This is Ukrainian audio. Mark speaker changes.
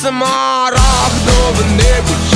Speaker 1: Смарагдове небо